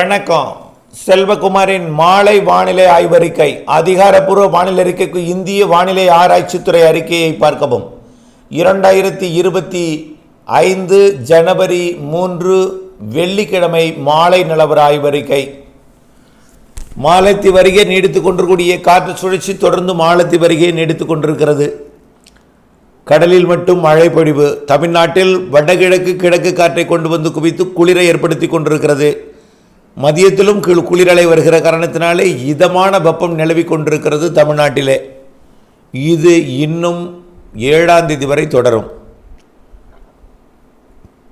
வணக்கம். செல்வகுமாரின் மாலை வானிலை ஆய்வறிக்கை அதிகாரப்பூர்வ வானிலை அறிக்கைக்கு இந்திய வானிலை ஆராய்ச்சித்துறை அறிக்கையை பார்க்கவும். இரண்டாயிரத்தி இருபத்தி ஐந்து ஜனவரி மூன்று வெள்ளிக்கிழமை மாலை நிலவர ஆய்வறிக்கை. மாலத்தி வருகை நீடித்துக் கொண்டிருக்கூடிய காற்று சுழற்சி தொடர்ந்து மாலத்தி வருகை நீடித்துக் கொண்டிருக்கிறது. கடலில் மட்டும் மழை பொழிவு. தமிழ்நாட்டில் வடகிழக்கு கிழக்கு காற்றை கொண்டு வந்து குவித்து குளிரை ஏற்படுத்தி கொண்டிருக்கிறது. மதியத்திலும் கீழ் குளிரலை வருகிற காரணத்தினாலே இதமான வெப்பம் நிலவி கொண்டிருக்கிறது தமிழ்நாட்டிலே. இது இன்னும் ஏழாம் தேதி வரை தொடரும்.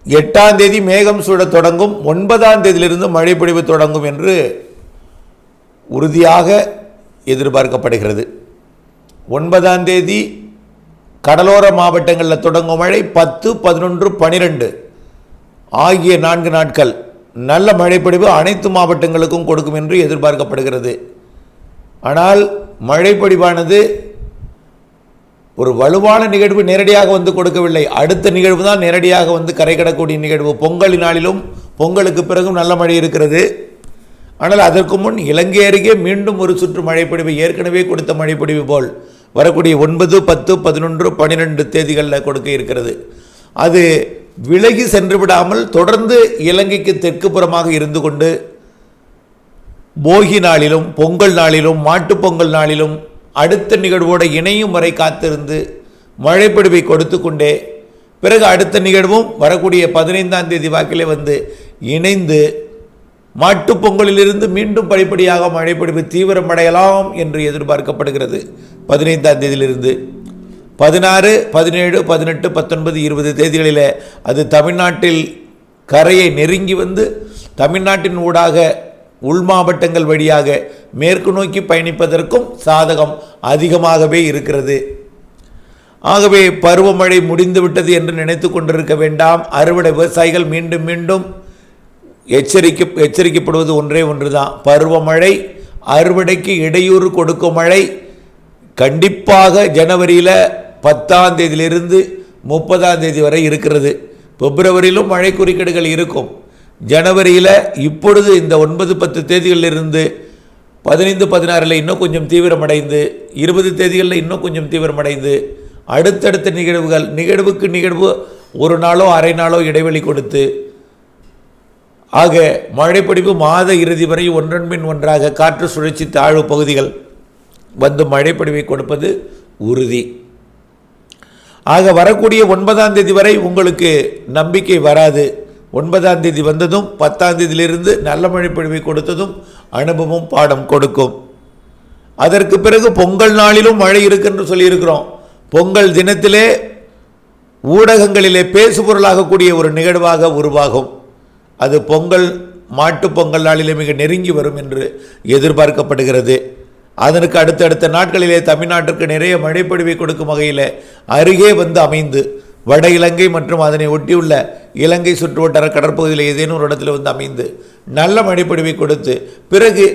எட்டாம் தேதி மேகம் சூழத் தொடங்கும். ஒன்பதாம் தேதியிலிருந்து மழை பொழிவு தொடங்கும் என்று உறுதியாக எதிர்பார்க்கப்படுகிறது. ஒன்பதாம் தேதி கடலோர மாவட்டங்களில் தொடங்கும் மழை பத்து பதினொன்று பனிரெண்டு ஆகிய நான்கு நாட்கள். நல்ல மழைப்பொழிவு அனைத்து மாவட்டங்களுக்கும் கொடுக்கும் என்று எதிர்பார்க்கப்படுகிறது. ஆனால் மழைப்பொழிவானது ஒரு வலுவான நிகழ்வு நேரடியாக வந்து கொடுக்கவில்லை. அடுத்த நிகழ்வு தான் நேரடியாக வந்து கரை கடக்கூடிய நிகழ்வு. பொங்கல் பொங்கலுக்கு பிறகும் நல்ல மழை இருக்கிறது. ஆனால் அதற்கு முன் இலங்கை அருகே மீண்டும் ஒரு சுற்று மழைப்பொழிவு ஏற்கனவே கொடுத்த மழைப்பொழிவு போல் வரக்கூடிய ஒன்பது பத்து பதினொன்று பன்னிரெண்டு தேதிகளில் கொடுக்க இருக்கிறது. அது விலகி சென்று விடாமல் தொடர்ந்து இலங்கைக்கு தெற்கு புறமாக இருந்து கொண்டு போகி நாளிலும் பொங்கல் நாளிலும் மாட்டுப்பொங்கல் நாளிலும் அடுத்த நிகழ்வோடு இணையும் வரை காத்திருந்து மழைப்பொழிவை கொடுத்து கொண்டே பிறகு அடுத்த நிகழ்வும் வரக்கூடிய பதினைந்தாம் தேதி வாக்கிலே வந்து இணைந்து மாட்டுப்பொங்கலிலிருந்து மீண்டும் படிப்படியாக மழைப்பொழிவு தீவிரமடையலாம் என்று எதிர்பார்க்கப்படுகிறது. பதினைந்தாம் தேதியிலிருந்து பதினாறு பதினேழு பதினெட்டு பத்தொன்பது இருபது தேதிகளில் அது தமிழ்நாட்டில் கரையை நெருங்கி வந்து தமிழ்நாட்டின் ஊடாக உள் மாவட்டங்கள் வழியாக மேற்கு நோக்கி பயணிப்பதற்கும் சாதகம் அதிகமாகவே இருக்கிறது. ஆகவே பருவமழை முடிந்துவிட்டது என்று நினைத்து கொண்டிருக்க வேண்டாம். அறுவடை விவசாயிகள் மீண்டும் மீண்டும் எச்சரிக்கை எச்சரிக்கப்படுவது ஒன்றே ஒன்று தான் பருவமழை அறுவடைக்கு இடையூறு கொடுக்கும் மழை கண்டிப்பாக ஜனவரியில் பத்தாம் தேதியிலிருந்து முப்பதாம் தேதி வரை இருக்கிறது. பிப்ரவரியிலும் மழை குறுக்கீடுகள் இருக்கும். ஜனவரியில் இப்பொழுது இந்த ஒன்பது பத்து தேதிகளிலிருந்து பதினைந்து பதினாறில் இன்னும் கொஞ்சம் தீவிரமடைந்து இருபது தேதிகளில் இன்னும் கொஞ்சம் தீவிரமடைந்து அடுத்தடுத்த நிகழ்வுகள் நிகழ்வுக்கு நிகழ்வு ஒரு நாளோ அரை நாளோ இடைவெளி கொடுத்து ஆக மழைப்பொழிவு மாத இறுதி வரை ஒன்றன் பின் ஒன்றாக காற்று சுழற்சி தாழ்வு பகுதிகள் வந்து மழைப்பொழிவை கொடுப்பது உறுதி. ஆக வரக்கூடிய ஒன்பதாம் தேதி வரை உங்களுக்கு நம்பிக்கை வராது. ஒன்பதாம் தேதி வந்ததும் பத்தாம் தேதியிலிருந்து நல்ல மழைப்பொழிவை கொடுத்ததும் அனுபவம் பாடம் கொடுக்கும். அதற்கு பிறகு பொங்கல் நாளிலும் மழை இருக்குன்னு சொல்லியிருக்கிறோம். பொங்கல் தினத்திலே ஊடகங்களிலே பேசுபொருளாகக்கூடிய ஒரு நிகழ்வாக உருவாகும். அது பொங்கல் மாட்டு பொங்கல் நாளிலே மிக நெருங்கி வரும் என்று எதிர்பார்க்கப்படுகிறது. அதற்கு அடுத்தடுத்த நாட்களிலே தமிழ்நாட்டிற்கு நிறைய மழைப்பொழிவை கொடுக்கும் வகையில் அருகே வந்து அமைந்து வட இலங்கை மற்றும் அதனை ஒட்டியுள்ள இலங்கை சுற்றுவட்டார கடற்பகுதியில் ஏதேனும் ஒரு இடத்துல வந்து அமைந்து நல்ல மழைப்பொழிவை கொடுத்து பிறகு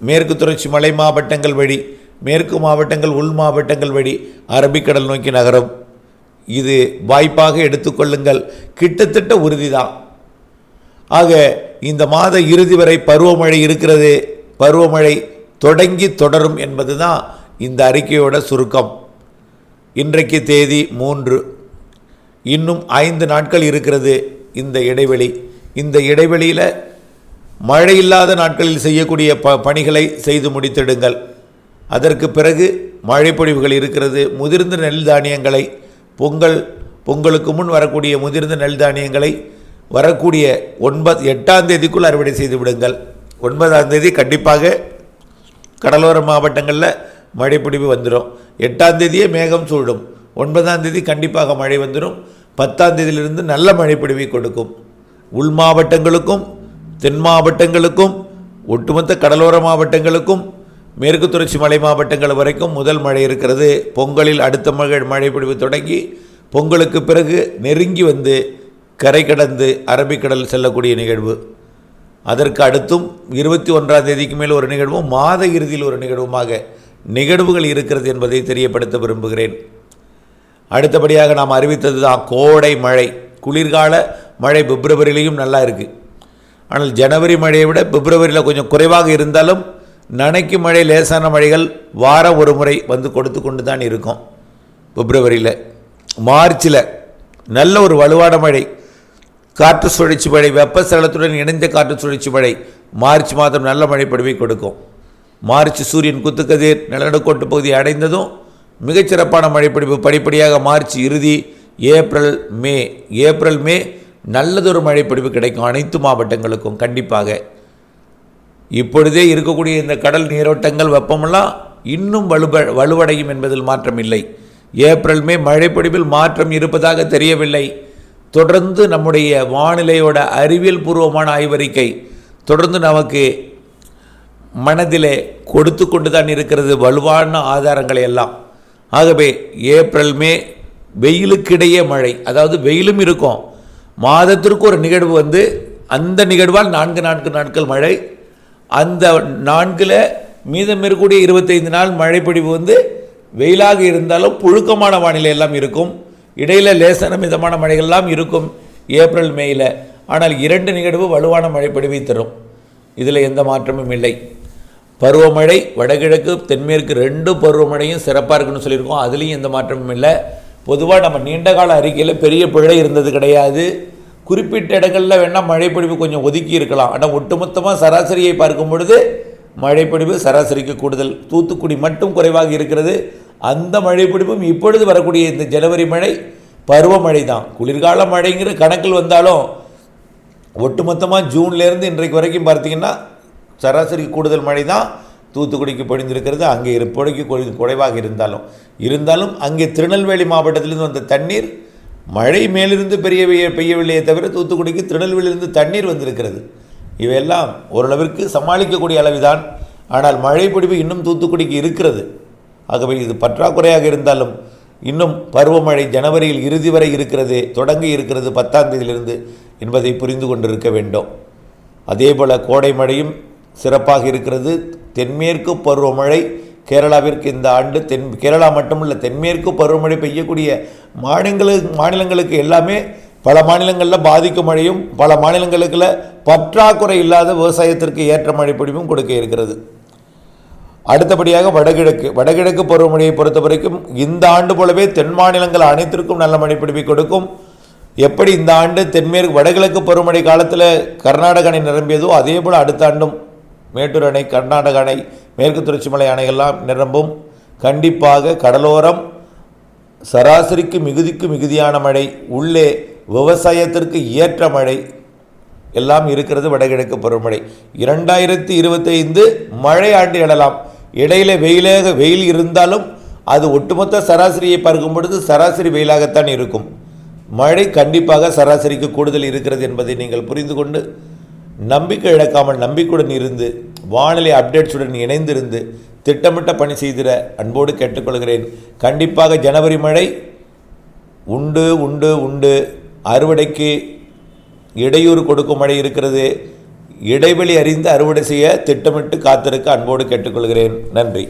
மேற்கு தொடர்ச்சி மலை மாவட்டங்கள் வழி மேற்கு மாவட்டங்கள் உள் மாவட்டங்கள் வழி அரபிக்கடல் நோக்கி நகரும். இது வாய்ப்பாக எடுத்துக்கொள்ளுங்கள். கிட்டத்தட்ட உறுதிதான். ஆக இந்த மாத இறுதி வரை பருவமழை இருக்கிறது. பருவமழை தொடங்கி தொடரும் என்பது தான் இந்த அறிக்கையோட சுருக்கம். இன்றைக்கு தேதி மூன்று. இன்னும் ஐந்து நாட்கள் இருக்கிறது இந்த இடைவெளி. இந்த இடைவெளியில் மழை இல்லாத நாட்களில் செய்யக்கூடிய ப பணிகளை செய்து முடித்திடுங்கள். அதற்கு பிறகு மழைப்பொழிவுகள் இருக்கிறது. முதிர்ந்த நெல் தானியங்களை பொங்கல் பொங்கலுக்கு முன் வரக்கூடிய முதிர்ந்த நெல் தானியங்களை வரக்கூடிய ஒன்பது எட்டாம் தேதிக்குள் அறுவடை செய்து விடுங்கள். ஒன்பதாம் தேதி கண்டிப்பாக கடலோர மாவட்டங்களில் மழைப்பிடிப்பு வந்துடும் எட்டாம் தேதியே மேகம் சூடும் ஒன்பதாம் தேதி கண்டிப்பாக மழை வந்துடும் பத்தாம் தேதியிலிருந்து நல்ல மழைப்பிடிவை கொடுக்கும். உள் மாவட்டங்களுக்கும் தென் மாவட்டங்களுக்கும் ஒட்டுமொத்த கடலோர மாவட்டங்களுக்கும் மேற்கு தொடர்ச்சி மலை மாவட்டங்கள் வரைக்கும் முதல் மழை இருக்கிறது. பொங்கலில் அடுத்த மழை மழைப்பிடிவு தொடங்கி பொங்கலுக்கு பிறகு நெருங்கி வந்து கரை கடந்து அரபிக்கடல் செல்லக்கூடிய நிகழ்வு. அதற்கு அடுத்தும் இருபத்தி ஒன்றாம் தேதிக்கு மேல் ஒரு நிகழ்வும் மாத இறுதியில் ஒரு நிகழ்வுமாக நிகழ்வுகள் இருக்கிறது என்பதை தெரியப்படுத்த விரும்புகிறேன். அடுத்தபடியாக நாம் அறிவித்தது தான் கோடை மழை. குளிர்கால மழை பிப்ரவரியிலையும் நல்லா இருக்குது ஆனால் ஜனவரி மழையை விட பிப்ரவரியில் கொஞ்சம் குறைவாக இருந்தாலும் நனைக்கும் மழை லேசான மழைகள் வாரம் ஒரு முறை வந்து கொடுத்து கொண்டு தான் இருக்கும் பிப்ரவரியில். மார்ச்சில் நல்ல ஒரு வலுவான மழை. காற்று சுழற்சி மழை வெப்பசலத்துடன் இணைந்த காற்று சுழற்சி மழை மார்ச் மாதம் நல்ல மழை பொழிவை கொடுக்கும். மார்ச் சூரியன் குத்துக்கதிர் நிலநடுக்கோட்டு பகுதியை அடைந்ததும் மிகச்சிறப்பான மழைப்பிடிப்பு படிப்படியாக மார்ச் இறுதி ஏப்ரல் மே. ஏப்ரல் மே நல்லதொரு மழைப்பிடிப்பு கிடைக்கும் அனைத்து மாவட்டங்களுக்கும் கண்டிப்பாக. இப்பொழுதே இருக்கக்கூடிய இந்த கடல் நீரோட்டங்கள் வெப்பமெல்லாம் இன்னும் வலுவ வலுவடையும் என்பதில் மாற்றம் இல்லை ஏப்ரல் மே மழைப்பிடிப்பில் மாற்றம் இருப்பதாக தெரியவில்லை. தொடர்ந்து நம்முடைய வானிலையோட அறிவியல் பூர்வமான ஆய்வறிக்கை தொடர்ந்து நமக்கு மனதிலே கொடுத்து கொண்டு தான் இருக்கிறது வலுவான ஆதாரங்களை எல்லாம். ஆகவே ஏப்ரல் மே வெயிலுக்கிடையே மழை. அதாவது வெயிலும் இருக்கும். மாதத்திற்கு ஒரு நிகழ்வு வந்து அந்த நிகழ்வால் நான்கு நான்கு நாட்கள் மழை. அந்த நான்கில் மீதம் இருக்கக்கூடிய இருபத்தைந்து நாள் மழைப்பொழிவு வந்து வெயிலாக இருந்தாலும் புழுக்கமான வானிலை எல்லாம் இருக்கும். இடையில் லேசான மிதமான மழைகள்லாம் இருக்கும் ஏப்ரல் மேயில். ஆனால் இரண்டு நிகழ்வு வலுவான மழைப்பொழிவை தரும். இதில் எந்த மாற்றமும் இல்லை. பருவமழை வடகிழக்கு தென்மேற்கு ரெண்டு பருவமழையும் சிறப்பாக இருக்குன்னு சொல்லியிருக்கோம். அதுலேயும் எந்த மாற்றமும் இல்லை. பொதுவாக நம்ம நீண்ட கால அறிக்கையில் பெரிய பிழை இருந்தது கிடையாது. குறிப்பிட்ட இடங்களில் வேணால் மழைப்பொழிவு கொஞ்சம் ஒதுக்கி இருக்கலாம். ஆனால் ஒட்டுமொத்தமாக சராசரியை பார்க்கும் பொழுது மழைப்பொழிவு சராசரிக்கு கூடுதல். தூத்துக்குடி மட்டும் குறைவாக இருக்கிறது. அந்த மழைப்பொழிவும் இப்பொழுது வரக்கூடிய இந்த ஜனவரி மழை பருவமழை தான். குளிர்கால மழைங்கிற கணக்கில் வந்தாலும் ஒட்டுமொத்தமாக ஜூன்லேருந்து இன்றைக்கு வரைக்கும் பார்த்தீங்கன்னா சராசரி கூடுதல் மழை தான். தூத்துக்குடிக்கு பொழிந்திருக்கிறது அங்கே இப்பொழுது குறைவாக இருந்தாலும். இருந்தாலும் அங்கே திருநெல்வேலி மாவட்டத்திலிருந்து வந்த தண்ணீர் மழை மேலிருந்து பெரிய பெய்ய- பெய்யவில்லையே தவிர தூத்துக்குடிக்கு திருநெல்வேலியிலிருந்து தண்ணீர் வந்திருக்கிறது. இவையெல்லாம் ஓரளவிற்கு சமாளிக்கக்கூடிய அளவுதான். ஆனால் மழை பிடிப்பு இன்னும் தூத்துக்குடிக்கு இருக்கிறது. ஆகவே இது பற்றாக்குறையாக இருந்தாலும் இன்னும் பருவமழை ஜனவரியில் இறுதி வரை இருக்கிறது தொடங்கி இருக்கிறது பத்தாம் தேதியிலிருந்து என்பதை புரிந்து கொண்டிருக்க வேண்டும். அதேபோல் கோடை மழையும் சிறப்பாக இருக்கிறது. தென்மேற்கு பருவமழை கேரளாவிற்கு இந்த ஆண்டு தென் கேரளா மட்டுமல்ல தென்மேற்கு பருவமழை பெய்யக்கூடிய மாநிலங்களுக்கு மாநிலங்களுக்கு எல்லாமே பல மாநிலங்களில் பாதிக்கும் மழையும் பல மாநிலங்களுக்குள்ள பற்றாக்குறை இல்லாத விவசாயத்திற்கு ஏற்ற மழை பொழிவும் கொடுக்க இருக்கிறது. அடுத்தபடியாக வடகிழக்கு வடகிழக்கு பருவமழையை பொறுத்த வரைக்கும் இந்த ஆண்டு போலவே தென் மாநிலங்கள் அனைத்திற்கும் நல்ல மழை பிடிப்பை கொடுக்கும். எப்படி இந்த ஆண்டு தென்மேற்கு வடகிழக்கு பருவமழை காலத்தில் கர்நாடக அணை நிரம்பியதோ அதே போல் அடுத்த ஆண்டும் மேட்டூர் அணை கர்நாடக அணை மேற்கு தொடர்ச்சி மலை அணையெல்லாம் நிரம்பும். கண்டிப்பாக கடலோரம் சராசரிக்கு மிகுதிக்கு மிகுதியான மழை உள்ளே விவசாயத்திற்கு ஏற்ற மழை எல்லாம் இருக்கிறது வடகிழக்கு பருவமழை. இரண்டாயிரத்தி இருபத்தைந்து மழை ஆண்டு எழலாம். இடையில வெயிலாக வெயில் இருந்தாலும் அது ஒட்டுமொத்த சராசரியை பார்க்கும் பொழுது சராசரி வெயிலாகத்தான் இருக்கும். மழை கண்டிப்பாக சராசரிக்கு கூடுதல் இருக்கிறது என்பதை நீங்கள் புரிந்து கொண்டு நம்பிக்கை இழக்காமல் நம்பிக்கையுடன் இருந்து வானிலை அப்டேட்ஸுடன் இணைந்திருந்து திட்டமிட்ட பணி செய்திட அன்போடு கேட்டுக்கொள்கிறேன். கண்டிப்பாக ஜனவரி மழை உண்டு உண்டு உண்டு. அறுவடைக்கு இடையூறு கொடுக்கும் மழை இருக்கிறது. இடைவெளி அறிந்து அறுவடை செய்ய திட்டமிட்டு காத்திருக்க அன்போடு கேட்டுக்கொள்கிறேன். நன்றி.